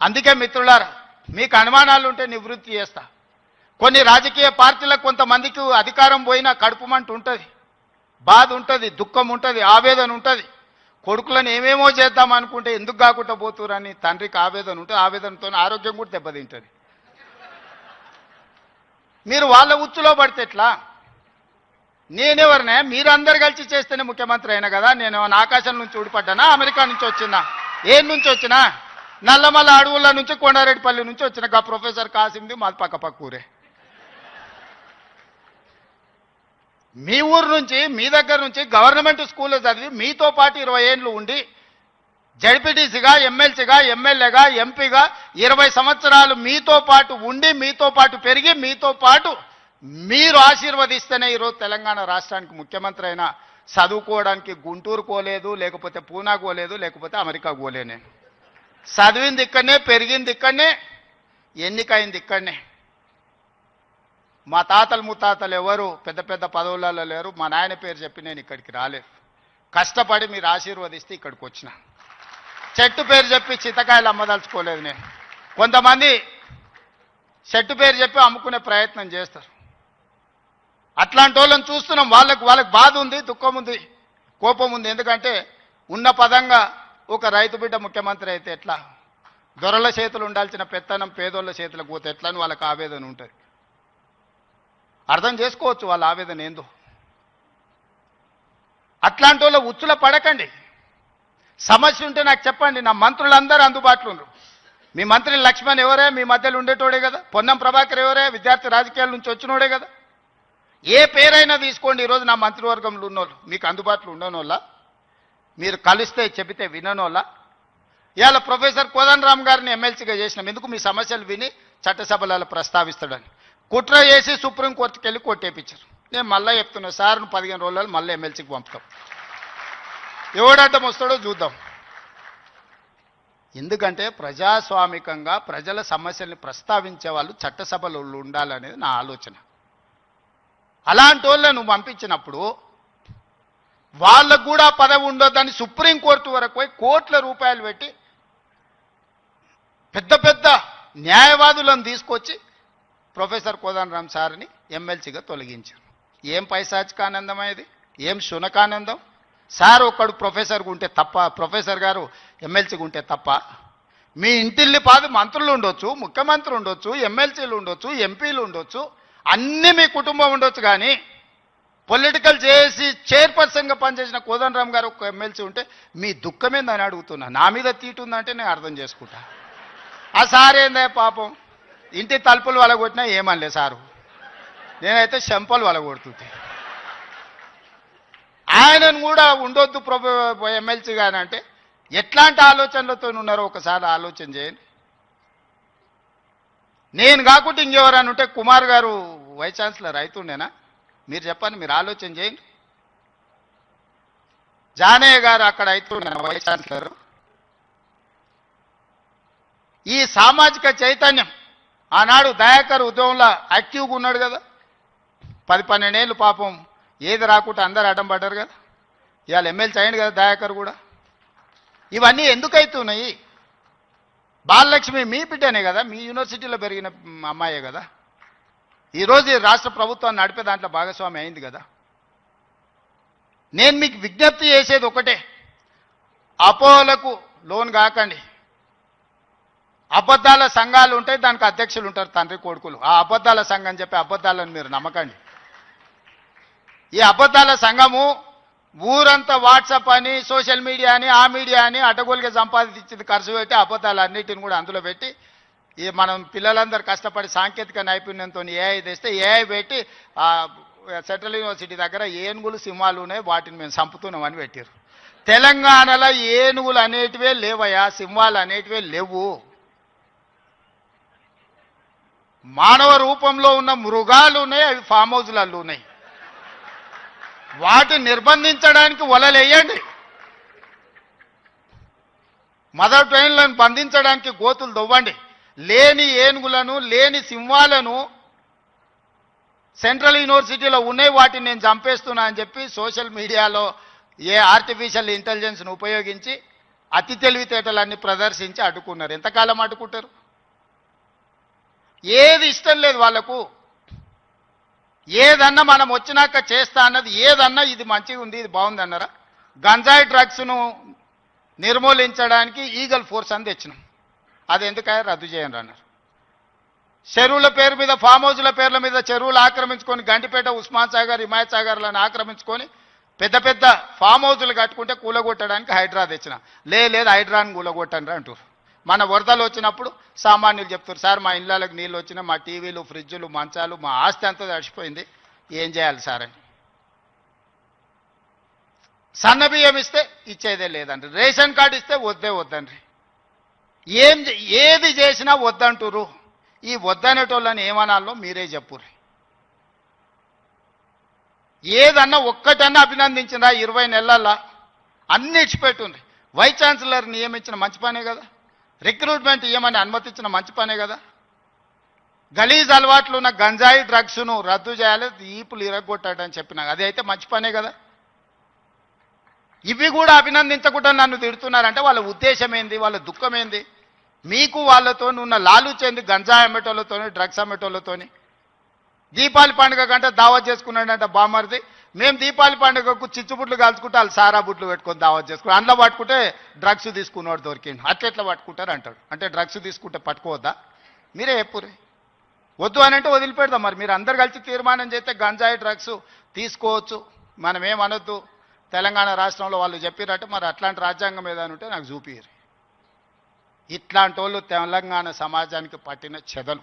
అందుకే మిత్రులారా మీకు అనుమానాలు ఉంటే నివృత్తి చేస్తా. కొన్ని రాజకీయ పార్టీలకు కొంతమందికి అధికారం పోయినా కడుపుమంటు ఉంటుంది బాధ ఉంటుంది దుఃఖం ఉంటుంది ఆవేదన ఉంటుంది కొడుకులను ఏమేమో చేద్దాం అనుకుంటే ఎందుకు కాకుండా పోతురని తండ్రికి ఆవేదన ఉంటుంది ఆవేదనతో ఆరోగ్యం కూడా దెబ్బతింటుంది. మీరు వాళ్ళ ఉచ్చులో పడితే ఎట్లా? నేనెవరినే? మీరందరు కలిసి చేస్తేనే ముఖ్యమంత్రి అయినా కదా నేను ఆకాశం నుంచి ఊడిపడ్డానా అమెరికా నుంచి వచ్చినా ఏం నుంచి వచ్చినా? నల్లమల్ల అడవుల నుంచి కొండారెడ్డిపల్లి నుంచి వచ్చిన గా ప్రొఫెసర్ కాసింది మాది పక్క పక్క ఊరే. మీ ఊరు నుంచి మీ దగ్గర నుంచి గవర్నమెంట్ స్కూల్లో చదివి మీతో పాటు ఇరవై ఏళ్ళు ఉండి జడ్పీటీసీగా ఎమ్మెల్సీగా ఎమ్మెల్యేగా ఎంపీగా ఇరవై సంవత్సరాలు మీతో పాటు ఉండి మీతో పాటు పెరిగి మీతో పాటు మీరు ఆశీర్వదిస్తేనే ఈరోజు తెలంగాణ రాష్ట్రానికి ముఖ్యమంత్రి అయినా చదువుకోవడానికి గుంటూరు కోలేదు లేకపోతే పూనా కోలేదు లేకపోతే అమెరికా కోలే నేను చదివింది ఇక్కడనే పెరిగింది ఇక్కడనే ఎన్నికైంది ఇక్కడనే. మా తాతలు ముత్తాతలు ఎవరు పెద్ద పెద్ద పదవులలో లేరు మా నాయన పేరు చెప్పి నేను ఇక్కడికి రాలేదు. కష్టపడి మీరు ఆశీర్వదిస్తే ఇక్కడికి వచ్చిన. చెట్టు పేరు చెప్పి చితకాయలు అమ్మదలుచుకోలేదు నేను. కొంతమంది చెట్టు పేరు చెప్పి అమ్ముకునే ప్రయత్నం చేస్తారు. అట్లాంటి వాళ్ళని చూస్తున్నాం వాళ్ళకు వాళ్ళకి బాధ ఉంది దుఃఖం ఉంది కోపం ఉంది. ఎందుకంటే ఉన్న పదంగా ఒక రైతు బిడ్డ ముఖ్యమంత్రి అయితే ఎట్లా? దొరల చేతులు ఉండాల్సిన పెత్తనం పేదోళ్ళ చేతులకు పోతే ఎట్లా అని వాళ్ళకి ఆవేదన ఉంటుంది. అర్థం చేసుకోవచ్చు వాళ్ళ ఆవేదన ఏందో. అట్లాంటి వాళ్ళ ఉచ్చుల పడకండి. సమస్య ఉంటే నాకు చెప్పండి నా మంత్రులందరూ అందుబాటులో ఉన్నారు మీ మంత్రి లక్ష్మణ్ ఎవరే? మీ మధ్యలో ఉండేటోడే కదా. పొన్నం ప్రభాకర్ ఎవరే? విద్యార్థి రాజకీయాల నుంచి వచ్చినోడే కదా. ఏ పేరైనా తీసుకోండి. ఈరోజు నా మంత్రివర్గంలో ఉన్నోళ్ళు మీకు అందుబాటులో ఉండనోళ్ళ. మీరు కలిస్తే చెబితే విననోలా? ఇవాళ ప్రొఫెసర్ కోదన్ రామ్ గారిని ఎమ్మెల్సీగా చేసినాం. ఎందుకు మీ సమస్యలు విని చట్టసభలలో ప్రస్తావిస్తాడని? కుట్ర చేసి సుప్రీంకోర్టుకి వెళ్ళి కొట్టేపించారు నేను మళ్ళీ చెప్తున్నా సార్ పదిహేను రోజులు మళ్ళీ ఎమ్మెల్సీకి పంపుతాం. ఎవడడ్డం వస్తాడో చూద్దాం. ఎందుకంటే ప్రజాస్వామికంగా ప్రజల సమస్యల్ని ప్రస్తావించే వాళ్ళు చట్టసభలో ఉండాలనేది నా ఆలోచన. అలాంటి వాళ్ళను నువ్వు పంపించినప్పుడు వాళ్ళకు కూడా పదవి ఉండొద్దని సుప్రీంకోర్టు వరకు పోయి కోట్ల రూపాయలు పెట్టి పెద్ద పెద్ద న్యాయవాదులను తీసుకొచ్చి ప్రొఫెసర్ కోదండరామ్ సార్ని ఎమ్మెల్సీగా తొలగించారు. ఏం పైశాచికానందం ఆనందం ఏం శునకానందం? సార్ ఒక్కడు ప్రొఫెసర్గా ఉంటే తప్ప ప్రొఫెసర్ గారు ఎమ్మెల్సీగా ఉంటే తప్ప మీ ఇంటిల్లి పాది మంత్రులు ఉండొచ్చు ముఖ్యమంత్రి ఉండొచ్చు ఎమ్మెల్సీలు ఉండొచ్చు ఎంపీలు ఉండొచ్చు అన్నీ మీ కుటుంబం ఉండొచ్చు కానీ పొలిటికల్ చేసి చైర్పర్సన్గా పనిచేసిన కోదండరామ్ గారు ఒక ఎమ్మెల్సీ ఉంటే మీ దుఃఖమేందని అడుగుతున్నా. నా మీద తీటు ఉందంటే నేను అర్థం చేసుకుంటా. ఆ సార్ ఏందే పాపం? ఇంటి తలుపులు వలగొట్టినా ఏమనలే సారు. నేనైతే శంపలు వలగొడుతుంది ఆయనను కూడా ఉండొద్దు ప్రభు ఎమ్మెల్సీ గాని అంటే ఎట్లాంటి ఆలోచనలతో ఉన్నారో ఒకసారి ఆలోచన చేయండి. నేను కాకుండా ఇంకెవరని ఉంటే కుమార్ గారు వైస్ ఛాన్సలర్ అవుతుండేనా? మీరు చెప్పండి మీరు ఆలోచన చేయండి. జానయ్య గారు అక్కడ అయితే వైస్ ఛాన్సలర్. ఈ సామాజిక చైతన్యం ఆనాడు దయాకర్ ఉద్యమంలో యాక్టివ్గా ఉన్నాడు కదా. పది పన్నెండేళ్ళు పాపం ఏది రాకుండా అందరు అడ్డం పడ్డారు కదా. ఇవాళ ఎమ్మెల్సీ చేయండి కదా దయాకర్ కూడా. ఇవన్నీ ఎందుకైతున్నాయి బాలలక్ష్మి మీ బిడ్డనే కదా మీ యూనివర్సిటీలో పెరిగిన అమ్మాయే కదా. ఈరోజు ఈ రాష్ట్ర ప్రభుత్వాన్ని నడిపే దాంట్లో భాగస్వామి అయింది కదా. నేను మీకు విజ్ఞప్తి చేసేది ఒకటే. అపోహలకు లోన్ కాకండి. అబద్ధాల సంఘాలు ఉంటాయి దానికి అధ్యక్షులు ఉంటారు తండ్రి కొడుకులు. ఆ అబద్ధాల సంఘం చెప్పి అబద్ధాలను మీరు నమ్మకండి. ఈ అబద్ధాల సంఘము ఊరంతా వాట్సాప్ అని సోషల్ మీడియా అని ఆ మీడియా అని అటగోలుగా సంపాదించింది ఖర్చు పెట్టి అబద్ధాలు అన్నిటిని కూడా అందులో పెట్టి ఈ మనం పిల్లలందరూ కష్టపడి సాంకేతిక నైపుణ్యంతో ఏఐ తెస్తే ఏఐ పెట్టి సెంట్రల్ యూనివర్సిటీ దగ్గర ఏనుగులు సింహాలు ఉన్నాయి. వాటిని మేము చంపుతున్నామని పెట్టారు తెలంగాణలో ఏనుగులు అనేటివే లేవయ్యా సింహాలు అనేటివే లేవు. మానవ రూపంలో ఉన్న మృగాలు ఉన్నాయి అవి ఫామ్ హౌస్లలో ఉన్నాయి. వాటిని నిర్బంధించడానికి వలలేయండి. మదర్ ట్రైన్లను బంధించడానికి గోతులు దొవ్వండి లేని ఏనుగులను లేని సింహాలను సెంట్రల్ యూనివర్సిటీలో ఉన్నాయి వాటిని నేను చంపేస్తున్నా అని చెప్పి సోషల్ మీడియాలో ఏ ఆర్టిఫిషియల్ ఇంటెలిజెన్స్ను ఉపయోగించి అతి తెలివితేటలన్నీ ప్రదర్శించి అడ్డుకున్నారు. ఎంతకాలం అడ్డుకుంటారు? ఏది ఇష్టం లేదు వాళ్ళకు. ఏదన్నా మనం వచ్చినాక చేస్తా అన్నది ఏదన్నా ఇది మంచిగా ఉంది ఇది బాగుంది అన్నారా? గంజాయి డ్రగ్స్ను నిర్మూలించడానికి ఈగల్ ఫోర్స్ అని తెచ్చినాం. అది ఎందుకయ్యా రద్దు చేయండి అన్నారు. చెరువుల పేరు మీద ఫామ్ హౌస్ల పేర్ల మీద చెరువులు ఆక్రమించుకొని గంటిపేట ఉస్మాన్ సాగర్ హిమాయత్ సాగర్లను ఆక్రమించుకొని పెద్ద పెద్ద ఫామ్ హౌస్లు కట్టుకుంటే కూలగొట్టడానికి హైడ్రా తెచ్చిన. లే లేదు హైడ్రాని కూలగొట్టండి అంటారు మన వరదలు వచ్చినప్పుడు సామాన్యులు చెప్తారు సార్ మా ఇళ్ళకి నీళ్ళు వచ్చినా మా టీవీలు ఫ్రిడ్జులు మంచాలు మా ఆస్తి అంతా తడిచిపోయింది ఏం చేయాలి సార్ అని. సన్న బియ్యం ఇస్తే ఇచ్చేదే లేదండి. రేషన్ కార్డు ఇస్తే వద్దే వద్దండి. ఏం చే- ఏది చేసినా వద్దంటురు ఈ వద్దనేటోళ్ళని ఏమనాలో మీరే చెప్పుర్రి. ఏదన్నా ఒక్కటన్నా అభినందించినా ఇరవై నెలల్లో అన్ని ఇచ్చిపెట్టుండ్రి. వైస్ ఛాన్సలర్ నియమించిన మంచి పనే కదా. రిక్రూట్మెంట్ ఇవ్వమని అనుమతించిన మంచి పనే కదా. గలీజ్ అలవాట్లు ఉన్న గంజాయి డ్రగ్స్ను రద్దు చేయాలి ఈపులు ఇరగొట్టాడని చెప్పిన. అది అయితే మంచి పనే కదా. ఇవి కూడా అభినందించకుండా నన్ను తిడుతున్నారంటే వాళ్ళ ఉద్దేశం ఏంది? వాళ్ళ దుఃఖం ఏంది? మీకు వాళ్ళతో ఉన్న లాలు చెంది గంజాయి అమ్మేటోళ్ళతోని డ్రగ్స్ అమ్మేటోళ్ళతోని. దీపావళి పండుగ కంటే దావత్ చేసుకున్నాడంట బామర్ది మేము దీపావళి పండుగకు చిచ్చుబుట్లు కాల్చుకుంటే వాళ్ళు సారా బుట్లు పెట్టుకొని దావత్ చేసుకుని అందులో పట్టుకుంటే డ్రగ్స్ తీసుకున్నవాడు దొరికిండు. అట్లెట్లా పట్టుకుంటారు అంటాడు. అంటే డ్రగ్స్ తీసుకుంటే పట్టుకోవద్దా? మీరే చెప్పురే వద్దు అని అంటే వదిలిపెడదాం మరి. మీరు అందరు కలిసి తీర్మానం చేస్తే గంజాయి డ్రగ్స్ తీసుకోవచ్చు. మనం ఏమనొద్దు తెలంగాణ రాష్ట్రంలో వాళ్ళు చెప్పినట్టు మరి అట్లాంటి రాజ్యాంగం ఏదైనా ఉంటే నాకు చూపియరు ఇట్లాంటి వాళ్ళు తెలంగాణ సమాజానికి పట్టిన చెదలు.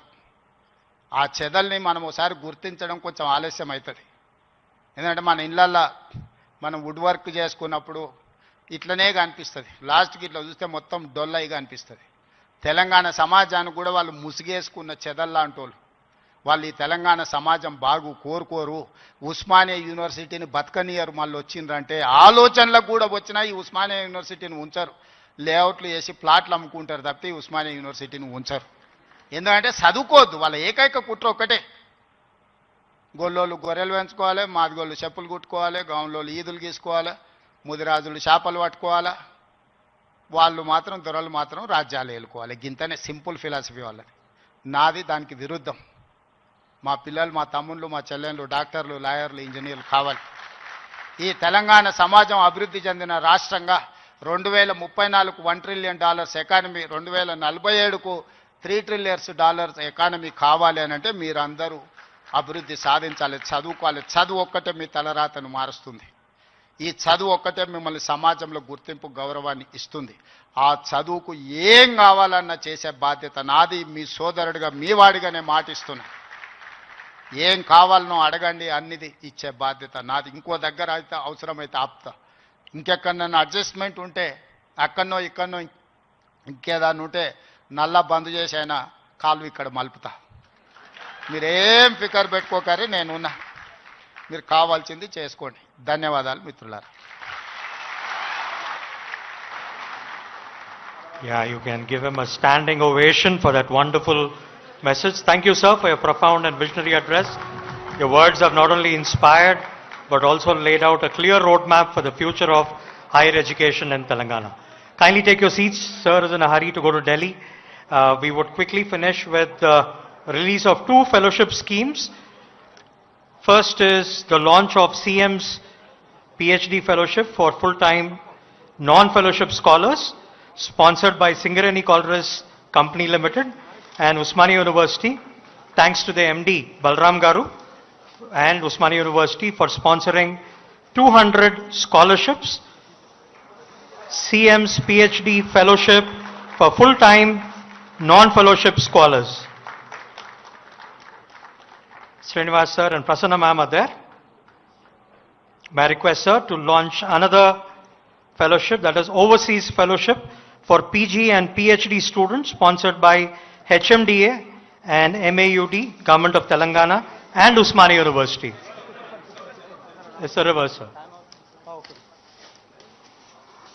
ఆ చెదల్ని మనం ఒకసారి గుర్తించడం కొంచెం ఆలస్యం అవుతుంది ఎందుకంటే మన ఇళ్ళల్లో మనం వుడ్ వర్క్ చేసుకున్నప్పుడు ఇట్లనే కనిపిస్తుంది. లాస్ట్కి ఇట్లా చూస్తే మొత్తం డొల్లయిగా అనిపిస్తుంది. తెలంగాణ సమాజానికి కూడా వాళ్ళు ముసిగేసుకున్న చెదల్లాంటి వాళ్ళు వాళ్ళు ఈ తెలంగాణ సమాజం బాగు కోరుకోరు. ఉస్మానియా యూనివర్సిటీని బతకనియరు మళ్ళీ వచ్చిండ్రంటే ఆలోచనలకు కూడా వచ్చినా ఈ ఉస్మానియా యూనివర్సిటీని ఉంచరు. లేఅవుట్లు వేసి ప్లాట్లు అమ్ముకుంటారు తప్పితే ఉస్మానియా యూనివర్సిటీని ఉంచరు. ఎందుకంటే చదువుకోవద్దు వాళ్ళ ఏకైక కుట్ర ఒక్కటే. గొల్లోళ్ళు గొర్రెలు పెంచుకోవాలి మాదిగోళ్ళు చెప్పులు కుట్టుకోవాలి గౌన్లోళ్ళు ఈదులు గీసుకోవాలి ముదిరాజులు చేపలు పట్టుకోవాలి. వాళ్ళు మాత్రం దొరలు మాత్రం రాజ్యాలు ఏలుకోవాలి. గింతనే సింపుల్ ఫిలాసఫీ వాళ్ళది. నాది దానికి విరుద్ధం. మా పిల్లలు మా తమ్ముళ్ళు మా చెల్లెళ్ళు డాక్టర్లు లాయర్లు ఇంజనీర్లు కావాలి. ఈ తెలంగాణ సమాజం అభివృద్ధి చెందిన రాష్ట్రంగా రెండు వేల ముప్పై నాలుగు వన్ ట్రిలియన్ డాలర్స్ ఎకానమీ రెండు వేల నలభై ఏడుకు త్రీ ట్రిలియర్స్ డాలర్స్ ఎకానమీ కావాలి అని అంటే మీరందరూ అభివృద్ధి సాధించాలి చదువుకోవాలి. చదువు ఒక్కటే మీ తలరాతను మారుస్తుంది. ఈ చదువు ఒక్కటే మిమ్మల్ని సమాజంలో గుర్తింపు గౌరవాన్ని ఇస్తుంది. ఆ చదువుకు ఏం కావాలన్నా చేసే బాధ్యత నాది మీ సోదరుడిగా మీ వాడిగానే మాటిస్తున్నా. ఏం కావాలనో అడగండి అన్నిది ఇచ్చే బాధ్యత నాది. ఇంకో దగ్గర అయితే అవసరమైతే ఆపుతా. ఇంకెక్కడన్నా అడ్జస్ట్మెంట్ ఉంటే అక్కడనో ఇక్కడనో ఇంకేదాన్ని ఉంటే నల్లా బంద్ చేసైనా కాలు ఇక్కడ మలుపుతా మీరేం ఫికర్ పెట్టుకోకరి నేనున్నా మీరు కావాల్సింది చేసుకోండి ధన్యవాదాలు మిత్రులారా Yeah, you can give him a standing ovation for that wonderful message. Thank you, sir, for your profound and visionary address. Your words have not only inspired, but also laid out a clear roadmap for the future of higher education in Telangana. Kindly take your seats. Sir is in a hurry to go to Delhi. Uh, we would quickly finish with the release of two fellowship schemes. First is the launch of CM's PhD fellowship for full-time non-fellowship scholars, sponsored by Singareni Colores Company Limited and Usmania University. Thanks to the MD Balram Garu and Usmania University for sponsoring 200 scholarships, CM's PhD fellowship for full-time non-fellowship scholars. Srinivas sir and Prasanna ma'am are there. My request sir to launch another fellowship, that is overseas fellowship for PG and PhD students sponsored by HMDA and MAUD, Government of Telangana and Usmani University. It's a reversal.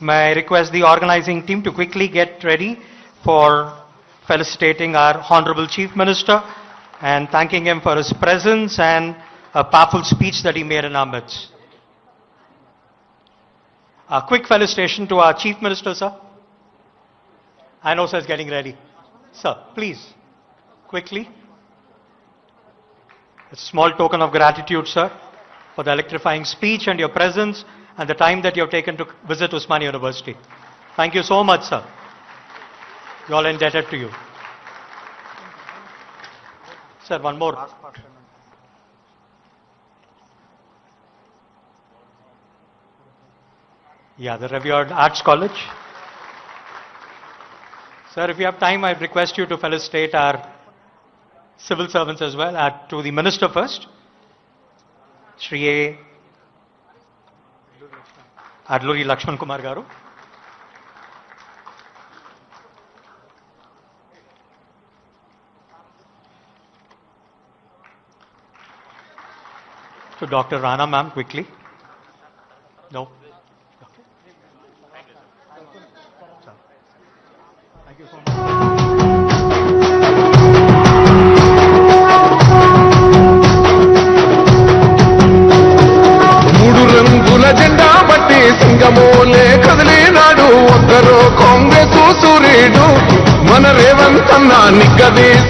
May I request the organizing team to quickly get ready for felicitating our Honorable Chief Minister and thanking him for his presence and a powerful speech that he made in our midst. A quick felicitation to our Chief Minister, sir. I know sir is getting ready. Sir, please, quickly. A small token of gratitude, sir, for the electrifying speech and your presence and the time that you have taken to visit Usmania University. Thank you so much, sir. You all indebted to you. Sir, one more. Yeah, the revered Arts College. Sir, if you have time, I request you to felicitate our civil servants as well. To the minister first, Shri A. Adluri Lakshman Kumar Garu. To Dr. Rana ma'am, quickly. No. mi cabeza.